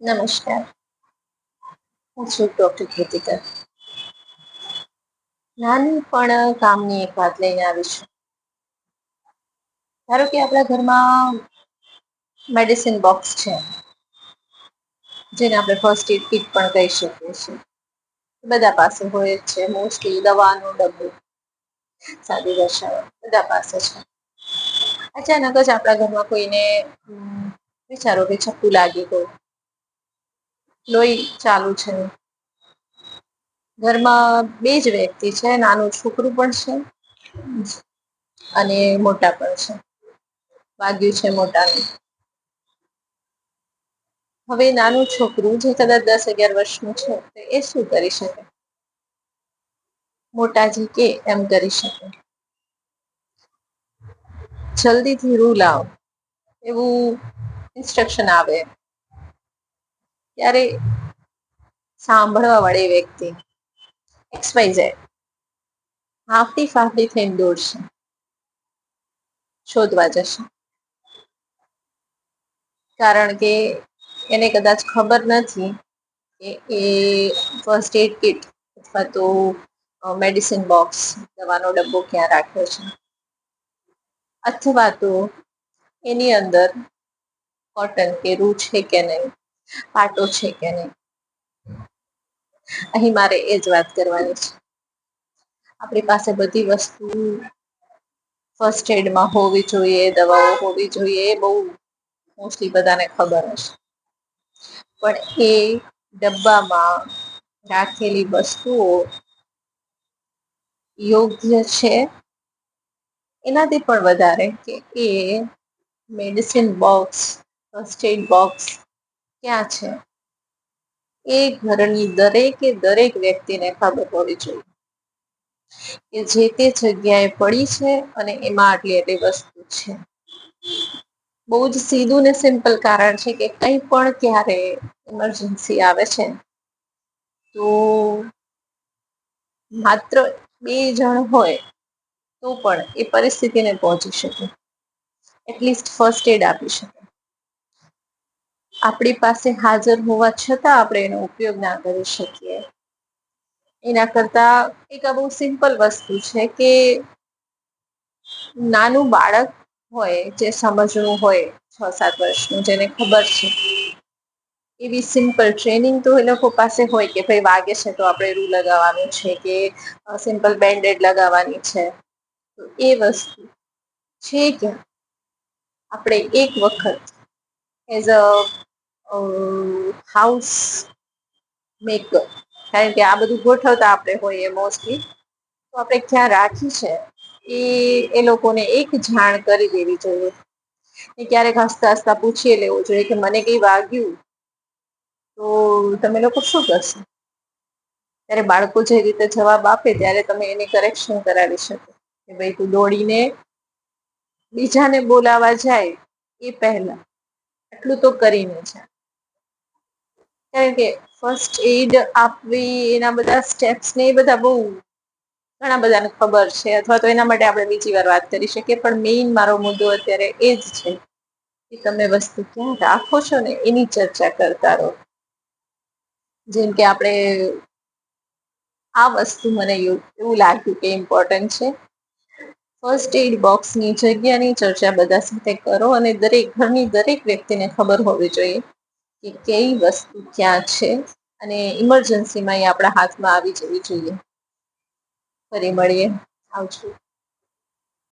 નમસ્કાર હું છું ડોક્ટર કૃતિકા નાની પણ કામની એક વાત લઈને આવીશું ધારો કે આપણા ઘરમાં મેડિસિન બોક્સ છે। જેને આપણે ફર્સ્ટ એડ કીટ પણ કહી શકીએ છીએ। બધા પાસે હોય જ છે મોસ્ટલી દવાનું ડબ્બું સાદી દર્શાવે બધા પાસે છે। અચાનક જ આપણા ઘરમાં કોઈને વિચારો કે છપ્પુ લાગી ગયું। લોહી ચાલુ છે. ઘરમાં બે જ વ્યક્તિ છે, નાનું છોકરું પણ છે અને મોટા પણ છે. વાગ્યું છે મોટાનું. હવે નાનું છોકરું જે કદાચ દસ અગિયાર વર્ષનું છે, તો એ શું કરી શકે? મોટાજી કે એમ કરી શકે? જલ્દીથી રૂ લાવ. એવું ઇન્સ્ટ્રક્શન આવે. ત્યારે સાંભળવા વાળી વ્યક્તિ એક્સ વાય ઝેડ હાફડી ફાફડી થઈને દોડશે. શોધવા જશે. કારણ કે એને કદાચ ખબર નથી કે એ ફર્સ્ટ એડ કિટ અથવા તો મેડિસિન બોક્સ દવાનો ડબ્બો ક્યાં રાખ્યો છે. અથવા તો એની અંદર કોટન કે રૂ છે કે નહીં? પાટો છે કે નહીં? અહીં મારે એ જ વાત કરવાની છે. આપણી પાસે બધી વસ્તુ ફર્સ્ટ એડમાં હોવી જોઈએ, દવાઓ હોવી જોઈએ, એ બહુ મોસ્ટલી બધાને ખબર હશે પણ એ ડબ્બામાં રાખેલી વસ્તુઓ યોગ્ય છે? એનાથી પણ વધારે કે એ medicine box first aid box ક્યાં છે? એ ઘરની દરેકે દરેક વ્યક્તિને ખબર હોવી જોઈએ કે જે તે જગ્યાએ પડી છે અને એમાં આટલી આટલી વસ્તુ છે. બહુ જ સીધું ને સિમ્પલ કારણ છે કે કઈ પણ ક્યારે ઇમરજન્સી આવે છે, તો માત્ર બે જણ હોય તો પણ એ પરિસ્થિતિને પહોંચી શકે. એટલીસ્ટ ફર્સ્ટ એડ આપી શકે. આપણી પાસે હાજર હોવા છતાં આપણે એનો ઉપયોગ ના કરી શકીએ. એના કરતા એક આ બહુ સિમ્પલ વસ્તુ છે કે નાનું બાળક હોય, જે સમજણું હોય છ સાત વર્ષનું, જેને ખબર છે, એવી સિમ્પલ ટ્રેનિંગ તો એ લોકો પાસે હોય કે ભાઈ વાગે છે તો આપણે રૂ લગાવવાનું છે કે સિમ્પલ બેન્ડેડ લગાવવાની છે. તો એ વસ્તુ છે કે આપણે એક વખત એઝ અ હાઉસ મેકર કારણ કે આ બધું ગોઠવતા આપણે હોઈએ મોસ્ટલી તો આપણે ક્યાં રાખી છે એ એ લોકોને એક જાણ કરી દેવી જોઈએ. એ ક્યારેક હસતા હસતા પૂછી લેવું જોઈએ કે મને કઈ વાગ્યું? તો તમે લોકો શું કરશો? ત્યારે બાળકો જે રીતે જવાબ આપે ત્યારે તમે એને કરેક્શન કરાવી શકો. કે ભાઈ તું દોડીને બીજાને બોલાવા જાય એ પહેલા. આટલું તો કરીને છે કારણ કે ફર્સ્ટ એડ આપવી, એના બધા સ્ટેપ્સ ને એ બધા બહુ ઘણા બધાને ખબર છે. અથવા તો એના માટે આપણે બીજી વાર વાત કરી શકીએ, પણ મેઇન મારો મુદ્દો અત્યારે એ જ છે કે તમે વસ્તુ ક્યાં રાખો છો ને એની ચર્ચા કરતા રહો. જેમ કે આપણે આ વસ્તુ મને એવું લાગ્યું કે ઇમ્પોર્ટન્ટ છે. ફર્સ્ટ એડ બોક્સની જગ્યાની ચર્ચા બધા સાથે કરો અને દરેક, ઘરની દરેક વ્યક્તિને ખબર હોવી જોઈએ. કે કઈ વસ્તુ ક્યાં છે અને ઇમરજન્સીમાં એ આપણા હાથમાં આવી જવી જોઈએ. ફરી મળીએ. આવજો.